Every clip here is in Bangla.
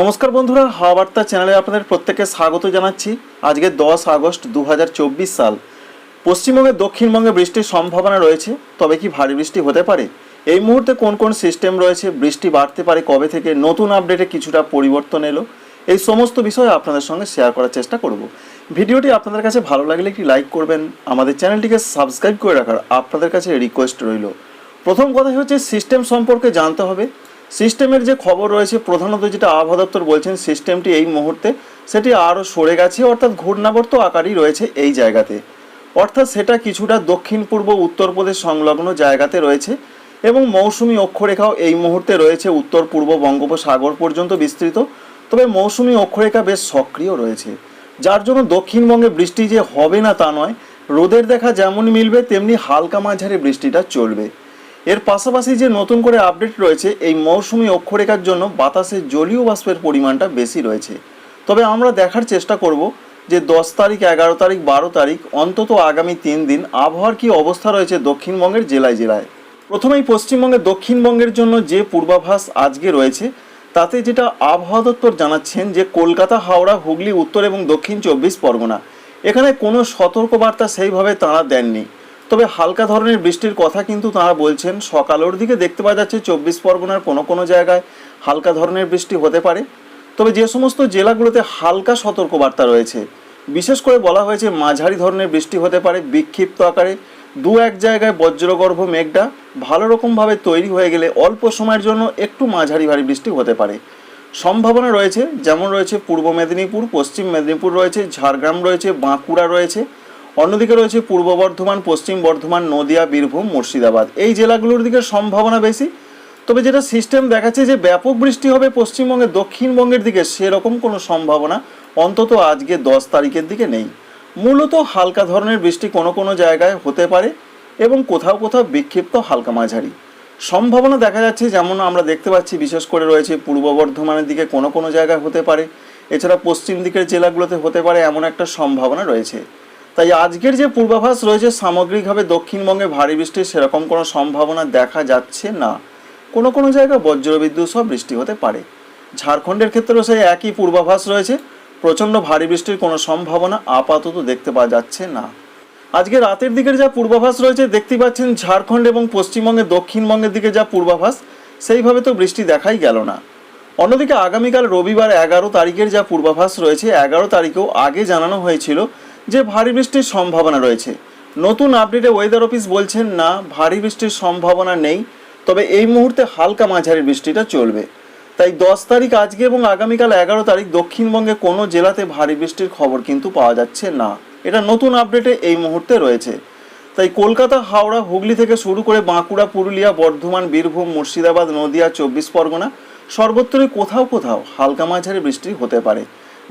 নমস্কার বন্ধুরা হাওয়া বার্তা চ্যানেলে আপনাদের প্রত্যেককে স্বাগত জানাচ্ছি। আজকে দশ আগস্ট দু হাজার চব্বিশ সাল। পশ্চিমবঙ্গে, দক্ষিণবঙ্গে বৃষ্টির সম্ভাবনা রয়েছে, তবে কি ভারী বৃষ্টি হতে পারে? এই মুহূর্তে কোন কোন সিস্টেম রয়েছে? বৃষ্টি বাড়তে পারে কবে থেকে? নতুন আপডেটে কিছুটা পরিবর্তন এলো। এই সমস্ত বিষয় আপনাদের সঙ্গে শেয়ার করার চেষ্টা করব। ভিডিওটি আপনাদের কাছে ভালো লাগলে একটি লাইক করবেন। আমাদের চ্যানেলটিকে সাবস্ক্রাইব করে রাখার আপনাদের কাছে রিকোয়েস্ট রইল। প্রথম কথা হচ্ছে সিস্টেম সম্পর্কে জানতে হবে। সিস্টেমের যে খবর রয়েছে, প্রধানত যেটা আবহাওয়া দপ্তর বলছেন, সিস্টেমটি এই মুহূর্তে সেটি আরও সরে গেছে, অর্থাৎ ঘূর্ণাবর্ত আকারই রয়েছে এই জায়গাতে। অর্থাৎ সেটা কিছুটা দক্ষিণ, পূর্ব উত্তরপ্রদেশ সংলগ্ন জায়গাতে রয়েছে এবং মৌসুমি অক্ষরেখাও এই মুহূর্তে রয়েছে, উত্তর, পূর্ব বঙ্গোপসাগর পর্যন্ত বিস্তৃত। তবে মৌসুমি অক্ষরেখা বেশ সক্রিয় রয়েছে। যার জন্য দক্ষিণবঙ্গে বৃষ্টি যে হবে না তা নয়, রোদের দেখা যেমন মিলবে, তেমনি হালকা মাঝারি বৃষ্টিটা চলবে। এর পাশাপাশি যে নতুন করে আপডেট রয়েছে, এই মৌসুমি অক্ষরেখার জন্য বাতাসে জলীয় বাষ্পের পরিমাণটা বেশি রয়েছে। তবে আমরা দেখার চেষ্টা করব যে দশ তারিখ, এগারো তারিখ, বারো তারিখ, অন্তত আগামী তিন দিন আবহাওয়ার কী অবস্থা রয়েছে দক্ষিণবঙ্গের জেলায় জেলায়। প্রথমেই পশ্চিমবঙ্গের দক্ষিণবঙ্গের জন্য যে পূর্বাভাস আজকে রয়েছে, তাতে যেটা আবহাওয়া দপ্তর জানাচ্ছেন যে কলকাতা, হাওড়া, হুগলি, উত্তর এবং দক্ষিণ চব্বিশ পরগনা। এখানে কোনো সতর্কবার্তা সেইভাবে তাঁরা দেননি। তবে হালকা ধরনের বৃষ্টির কথা কিন্তু তাঁরা বলছেন। সকালের দিকে দেখতে পাওয়া যাচ্ছে চব্বিশ পরগনার কোনো কোনো জায়গায় হালকা ধরনের বৃষ্টি হতে পারে। তবে যে সমস্ত জেলাগুলোতে হালকা সতর্কবার্তা রয়েছে, বিশেষ করে বলা হয়েছে মাঝারি ধরনের বৃষ্টি হতে পারে বিক্ষিপ্ত আকারে। দু এক জায়গায় বজ্রগর্ভ মেঘটা ভালো রকমভাবে তৈরি হয়ে গেলে অল্প সময়ের জন্য একটু মাঝারি ভারী বৃষ্টি হতে পারে। সম্ভাবনা রয়েছে, যেমন রয়েছে পূর্ব মেদিনীপুর, পশ্চিম মেদিনীপুর রয়েছে, ঝাড়গ্রাম রয়েছে, বাঁকুড়া রয়েছে। অন্যদিকে রয়েছে পূর্ব বর্ধমান, পশ্চিম বর্ধমান, নদিয়া, বীরভূম, মুর্শিদাবাদ। এই জেলাগুলোর দিকে সম্ভাবনা বেশি। তবে যেটা সিস্টেম দেখাচ্ছে যে ব্যাপক বৃষ্টি হবে পশ্চিমবঙ্গের দক্ষিণবঙ্গের দিকে, সেরকম কোনো সম্ভাবনা অন্তত আজকে দশ তারিখের দিকে নেই। মূলত হালকা ধরনের বৃষ্টি কোনো কোনো জায়গায় হতে পারে এবং কোথাও কোথাও বিক্ষিপ্ত হালকা মাঝারি। সম্ভাবনা দেখা যাচ্ছে যেমন আমরা দেখতে পাচ্ছি, বিশেষ করে রয়েছে পূর্ব বর্ধমানের দিকে কোনো কোনো জায়গায় হতে পারে। এছাড়া পশ্চিম দিকের জেলাগুলোতে হতে পারে এমন একটা সম্ভাবনা রয়েছে। তাই আজকের যে পূর্বাভাস রয়েছে সামগ্রিকভাবে দক্ষিণবঙ্গে ভারী বৃষ্টির সেরকম কোনো সম্ভাবনা দেখা যাচ্ছে না। কোনো কোনো জায়গায় বজ্রবিদ্যুৎ সহ বৃষ্টি হতে পারে। ঝাড়খণ্ডের ক্ষেত্রেও সেই একই পূর্বাভাস রয়েছে। প্রচণ্ড ভারী বৃষ্টির কোনো সম্ভাবনা আপাতত দেখতে পাওয়া যাচ্ছে না। আজকে রাতের দিকের যা পূর্বাভাস রয়েছে দেখতে পাচ্ছেন ঝাড়খণ্ড এবং পশ্চিমবঙ্গের দক্ষিণবঙ্গের দিকে যা পূর্বাভাস, সেইভাবে তো বৃষ্টি দেখাই গেল না। অন্যদিকে আগামীকাল রবিবার এগারো তারিখের যা পূর্বাভাস রয়েছে, এগারো তারিখেও আগে জানানো হয়েছিল যে ভারী বৃষ্টির সম্ভাবনা রয়েছে। নতুন আপডেটে ওয়েদার অফিস বলছেন, না, ভারী বৃষ্টির সম্ভাবনা নেই, তবে এই মুহূর্তে হালকা মাঝারি বৃষ্টিটা চলবে। তাই দশ তারিখ আজকে এবং আগামীকাল এগারো তারিখ দক্ষিণবঙ্গে কোনো জেলাতে ভারী বৃষ্টির খবর কিন্তু পাওয়া যাচ্ছে না। এটা নতুন আপডেটে এই মুহূর্তে রয়েছে। তাই কলকাতা, হাওড়া, হুগলি থেকে শুরু করে বাঁকুড়া, পুরুলিয়া, বর্ধমান, বীরভূম, মুর্শিদাবাদ, নদিয়া, চব্বিশ পরগনা সর্বত্রই কোথাও কোথাও হালকা মাঝারি বৃষ্টি হতে পারে।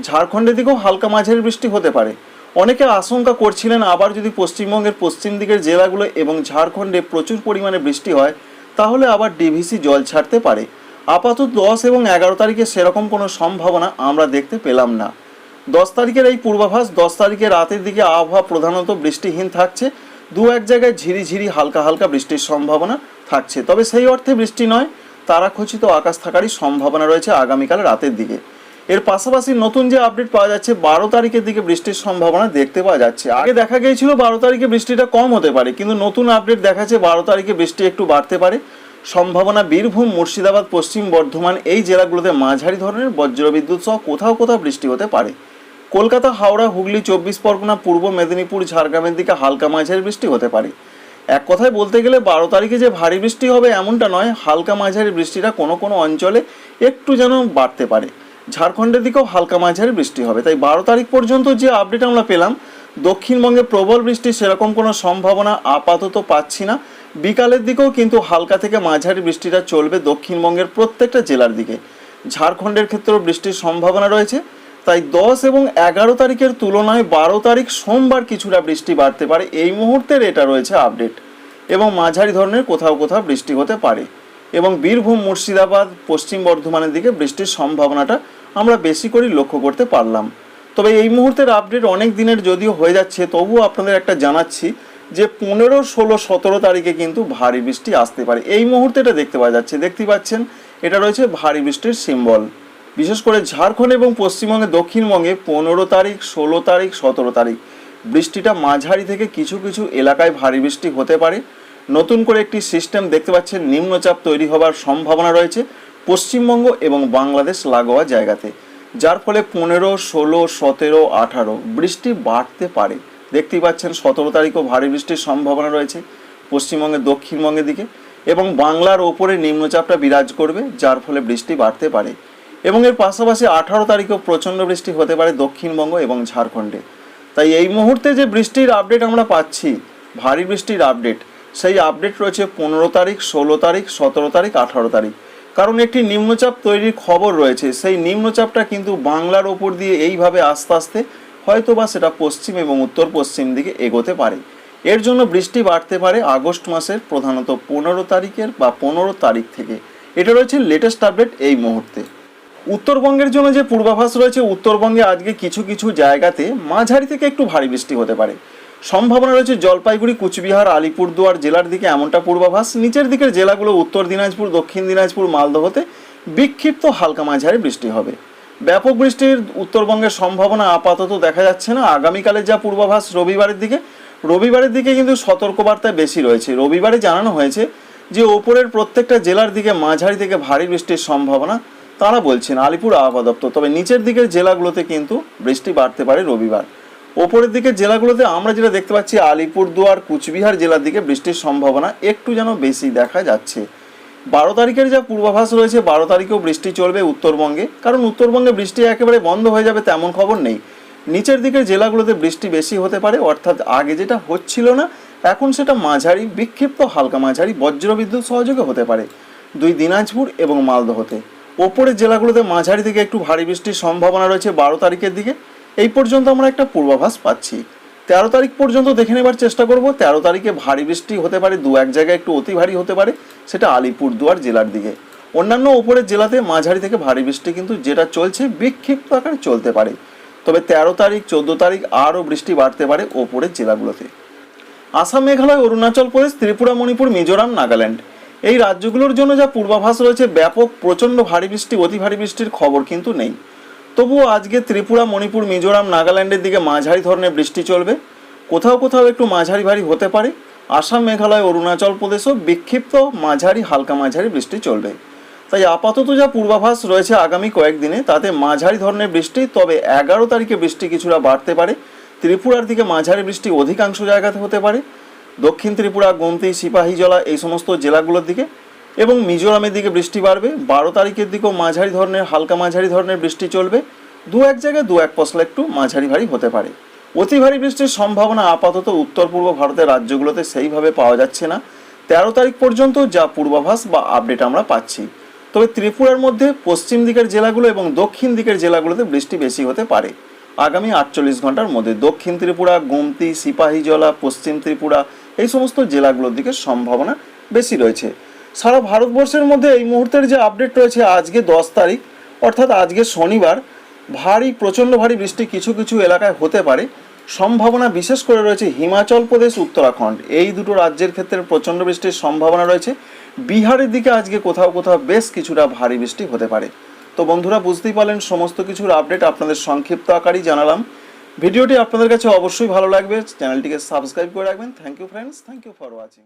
ঝাড়খণ্ডের দিকেও হালকা মাঝারি বৃষ্টি হতে পারে। অনেকে আশঙ্কা করছিলেন আবার যদি পশ্চিমবঙ্গের পশ্চিম দিকের জেলাগুলো এবং ঝাড়খণ্ডে প্রচুর পরিমাণে বৃষ্টি হয়, তাহলে আবার ডিভিসি জল ছাড়তে পারে। আপাতত দশ এবং এগারো তারিখে সেরকম কোনো সম্ভাবনা আমরা দেখতে পেলাম না। দশ তারিখের এই পূর্বাভাস, দশ তারিখে রাতের দিকে আবহাওয়া প্রধানত বৃষ্টিহীন থাকছে, দু এক জায়গায় ঝিরিঝিরি হালকা হালকা বৃষ্টির সম্ভাবনা থাকছে। তবে সেই অর্থে বৃষ্টি নয়, তারাখচিত আকাশ থাকারই সম্ভাবনা রয়েছে আগামীকাল রাতের দিকে। এর পাশাপাশি নতুন যে আপডেট পাওয়া যাচ্ছে, বারো তারিখের দিকে বৃষ্টির সম্ভাবনা দেখতে পাওয়া যাচ্ছে। আগে দেখা গিয়েছিল বারো তারিখে বৃষ্টিটা কম হতে পারে, কিন্তু নতুন আপডেট দেখাচ্ছে বারো তারিখে বৃষ্টি একটু বাড়তে পারে। সম্ভাবনা বীরভূম, মুর্শিদাবাদ, পশ্চিম বর্ধমান, এই জেলাগুলোতে মাঝারি ধরনের বজ্রবিদ্যুৎ সহ কোথাও কোথাও বৃষ্টি হতে পারে। কলকাতা, হাওড়া, হুগলি, চব্বিশ পরগনা, পূর্ব মেদিনীপুর, ঝাড়গ্রামের দিকে হালকা মাঝারি বৃষ্টি হতে পারে। এক কথায় বলতে গেলে বারো তারিখে যে ভারী বৃষ্টি হবে এমনটা নয়, হালকা মাঝারি বৃষ্টিটা কোনো কোনো অঞ্চলে একটু যেন বাড়তে পারে। ঝাড়খণ্ডের দিকেও হালকা মাঝারি বৃষ্টি হবে। তাই বারো তারিখ পর্যন্ত যে আপডেট আমরা পেলাম, দক্ষিণবঙ্গে প্রবল বৃষ্টির সেরকম কোনো সম্ভাবনা আপাতত পাচ্ছি না। বিকালের দিকেও কিন্তু হালকা থেকে মাঝারি বৃষ্টিটা চলবে দক্ষিণবঙ্গের প্রত্যেকটা জেলার দিকে। ঝাড়খণ্ডের ক্ষেত্রেও বৃষ্টির সম্ভাবনা রয়েছে। তাই দশ এবং এগারো তারিখের তুলনায় বারো তারিখ সোমবার কিছুটা বৃষ্টি বাড়তে পারে। এই মুহূর্তের এটা রয়েছে আপডেট এবং মাঝারি ধরনের কোথাও কোথাও বৃষ্টি হতে পারে। এবং বীরভূম মুর্শিদাবাদ, পশ্চিম বর্ধমানের দিকে বৃষ্টির সম্ভাবনাটা আমরা বেশি করে লক্ষ্য করতে পারলাম। তবে এই মুহূর্তের আপডেট অনেক দিনের যদিও হয়ে যাচ্ছে, তবুও আপনাদের একটা জানাচ্ছি যে পনেরো, ষোলো, সতেরো তারিখে কিন্তু ভারী বৃষ্টি আসতে পারে। এই মুহূর্তে এটা দেখতে পাওয়া যাচ্ছে। দেখতে পাচ্ছেন, এটা রয়েছে ভারী বৃষ্টির সিম্বল বিশেষ করে ঝাড়খণ্ড এবং পশ্চিমবঙ্গে দক্ষিণবঙ্গে পনেরো তারিখ, ষোলো তারিখ, সতেরো তারিখ বৃষ্টিটা মাঝারি থেকে কিছু কিছু এলাকায় ভারী বৃষ্টি হতে পারে। নতুন করে একটি সিস্টেম দেখতে পাচ্ছেন, নিম্নচাপ তৈরি হবার সম্ভাবনা রয়েছে পশ্চিমবঙ্গ এবং বাংলাদেশ লাগোয়া জায়গাতে, যার ফলে পনেরো, ষোলো, সতেরো, আঠারো বৃষ্টি বাড়তে পারে। দেখতেই পাচ্ছেন, সতেরো তারিখও ভারী বৃষ্টির সম্ভাবনা রয়েছে পশ্চিমবঙ্গের দক্ষিণবঙ্গের দিকে এবং বাংলার ওপরে নিম্নচাপটা বিরাজ করবে, যার ফলে বৃষ্টি বাড়তে পারে। এবং এর পাশাপাশি আঠারো তারিখেও প্রচণ্ড বৃষ্টি হতে পারে দক্ষিণবঙ্গ এবং ঝাড়খণ্ডে। তাই এই মুহূর্তে যে বৃষ্টির আপডেট আমরা পাচ্ছি, ভারী বৃষ্টির আপডেট সেই আপডেট রয়েছে পনেরো তারিখ, ষোলো তারিখ, সতেরো তারিখ, আঠারো তারিখ। কারণ একটি নিম্নচাপ তৈরির খবর রয়েছে। সেই নিম্নচাপটা কিন্তু বাংলার ওপর দিয়ে এইভাবে আস্তে আস্তে হয়তো বা সেটা পশ্চিম এবং উত্তর পশ্চিম দিকে এগোতে পারে। এর জন্য বৃষ্টি বাড়তে পারে আগস্ট মাসের প্রধানত পনেরো তারিখের বা পনেরো তারিখ থেকে। এটা রয়েছে লেটেস্ট আপডেট এই মুহূর্তে। উত্তরবঙ্গের জন্য যে পূর্বাভাস রয়েছে, উত্তরবঙ্গে আজকে কিছু কিছু জায়গাতে মাঝারি থেকে একটু ভারী বৃষ্টি হতে পারে। সম্ভাবনা রয়েছে জলপাইগুড়ি, কুচবিহার, আলিপুরদুয়ার জেলার দিকে এমনটা পূর্বাভাস। নিচের দিকের জেলাগুলো উত্তর দিনাজপুর, দক্ষিণ দিনাজপুর মালদহতে বিক্ষিপ্ত হালকা মাঝারি বৃষ্টি হবে। ব্যাপক বৃষ্টির উত্তরবঙ্গের সম্ভাবনা আপাতত দেখা যাচ্ছে না। আগামীকালের যা পূর্বাভাস রবিবারের দিকে রবিবারের দিকে কিন্তু সতর্কবার্তা বেশি রয়েছে। রবিবারে জানানো হয়েছে যে ওপরের প্রত্যেকটা জেলার দিকে মাঝারি থেকে ভারী বৃষ্টির সম্ভাবনা তারা বলছেন। আলিপুর আবহাওয়া দপ্তর, তবে নিচের দিকের জেলাগুলোতে কিন্তু বৃষ্টি বাড়তে পারে রবিবার। ওপরের দিকের জেলাগুলোতে আমরা যেটা দেখতে পাচ্ছি, আলিপুরদুয়ার, কুচবিহার জেলার দিকে বৃষ্টির সম্ভাবনা একটু যেন বেশি দেখা যাচ্ছে। বারো তারিখের যা পূর্বাভাস রয়েছে, বারো তারিখেও বৃষ্টি চলবে উত্তরবঙ্গে। কারণ উত্তরবঙ্গে বৃষ্টি একেবারে বন্ধ হয়ে যাবে তেমন খবর নেই। নিচের দিকের জেলাগুলোতে বৃষ্টি বেশি হতে পারে, অর্থাৎ আগে যেটা হচ্ছিল না, এখন সেটা মাঝারি, বিক্ষিপ্ত হালকা মাঝারি, বজ্রবিদ্যুৎ সহযোগে হতে পারে। দুই দিনাজপুর এবং মালদহতে। ওপরের জেলাগুলোতে মাঝারি থেকে একটু ভারী বৃষ্টির সম্ভাবনা রয়েছে বারো তারিখের দিকে। এই পর্যন্ত আমরা একটা পূর্বাভাস পাচ্ছি। তেরো তারিখ পর্যন্ত দেখে নেবার চেষ্টা করব। তেরো তারিখে ভারী বৃষ্টি হতে পারে, দু এক জায়গায় একটু অতি ভারী হতে পারে, সেটা আলিপুরদুয়ার জেলার দিকে। অন্যান্য ওপরের জেলাতে মাঝারি থেকে ভারী বৃষ্টি কিন্তু যেটা চলছে বিক্ষিপ্ত আকারে চলতে পারে। তবে তেরো তারিখ, চোদ্দ তারিখ আরও বৃষ্টি বাড়তে পারে ওপরের জেলাগুলোতে। আসাম, মেঘালয়, অরুণাচল প্রদেশ, ত্রিপুরা, মণিপুর, মিজোরাম, নাগাল্যান্ড। এই রাজ্যগুলোর জন্য যা পূর্বাভাস রয়েছে, ব্যাপক প্রচণ্ড ভারী বৃষ্টি, অতি ভারী বৃষ্টির খবর কিন্তু নেই। তবুও আজকে ত্রিপুরা, মণিপুর, মিজোরাম, নাগাল্যান্ডের দিকে মাঝারি ধরনের বৃষ্টি চলবে। কোথাও কোথাও একটু মাঝারি ভারী হতে পারে। আসাম, মেঘালয়, অরুণাচল প্রদেশও বিক্ষিপ্ত মাঝারি, হালকা মাঝারি বৃষ্টি চলবে। তাই আপাতত যা পূর্বাভাস রয়েছে আগামী কয়েকদিনে, তাতে মাঝারি ধরনের বৃষ্টি, তবে এগারো তারিখে বৃষ্টি কিছুটা বাড়তে পারে। ত্রিপুরার দিকে মাঝারি বৃষ্টি অধিকাংশ জায়গাতে হতে পারে। দক্ষিণ ত্রিপুরা, গোমতি, সিপাহীজলা এই সমস্ত জেলাগুলোর দিকে এবং মিজোরামের দিকে বৃষ্টি বাড়বে। বারো তারিখের দিকেও মাঝারি ধরনের, হালকা মাঝারি ধরনের বৃষ্টি চলবে। দু এক জায়গায় দু এক পশলা একটু মাঝারি ভারী হতে পারে। অতি ভারী বৃষ্টির সম্ভাবনা আপাতত উত্তর পূর্ব ভারতের রাজ্যগুলোতে সেইভাবে পাওয়া যাচ্ছে না। তেরো তারিখ পর্যন্ত যা পূর্বাভাস বা আপডেট আমরা পাচ্ছি। তবে ত্রিপুরার মধ্যে পশ্চিম দিকের জেলাগুলো এবং দক্ষিণ দিকের জেলাগুলোতে বৃষ্টি বেশি হতে পারে। আগামী আটচল্লিশ ঘণ্টার মধ্যে দক্ষিণ ত্রিপুরা, গোমতি, সিপাহীজলা, পশ্চিম ত্রিপুরা এই সমস্ত জেলাগুলোর দিকে সম্ভাবনা বেশি রয়েছে। সারা ভারতবর্ষের মধ্যে এই মুহূর্তের যে আপডেট রয়েছে আজকে দশ তারিখ, অর্থাৎ আজকে শনিবার, ভারী, প্রচণ্ড ভারী বৃষ্টি কিছু কিছু এলাকায় হতে পারে। সম্ভাবনা বিশেষ করে রয়েছে হিমাচল প্রদেশ, উত্তরাখণ্ড। এই দুটো রাজ্যের ক্ষেত্রে প্রচণ্ড বৃষ্টির সম্ভাবনা রয়েছে। বিহারের দিকে আজকে কোথাও কোথাও বেশ কিছুটা ভারী বৃষ্টি হতে পারে। তো বন্ধুরা, বুঝতেই পারলেন, সমস্ত কিছুর আপডেট আপনাদের সংক্ষিপ্ত আকারেই জানালাম। ভিডিওটি আপনাদের কাছে অবশ্যই ভালো লাগবে। চ্যানেলটিকে সাবস্ক্রাইব করে রাখবেন। Thank you friends thank you for watching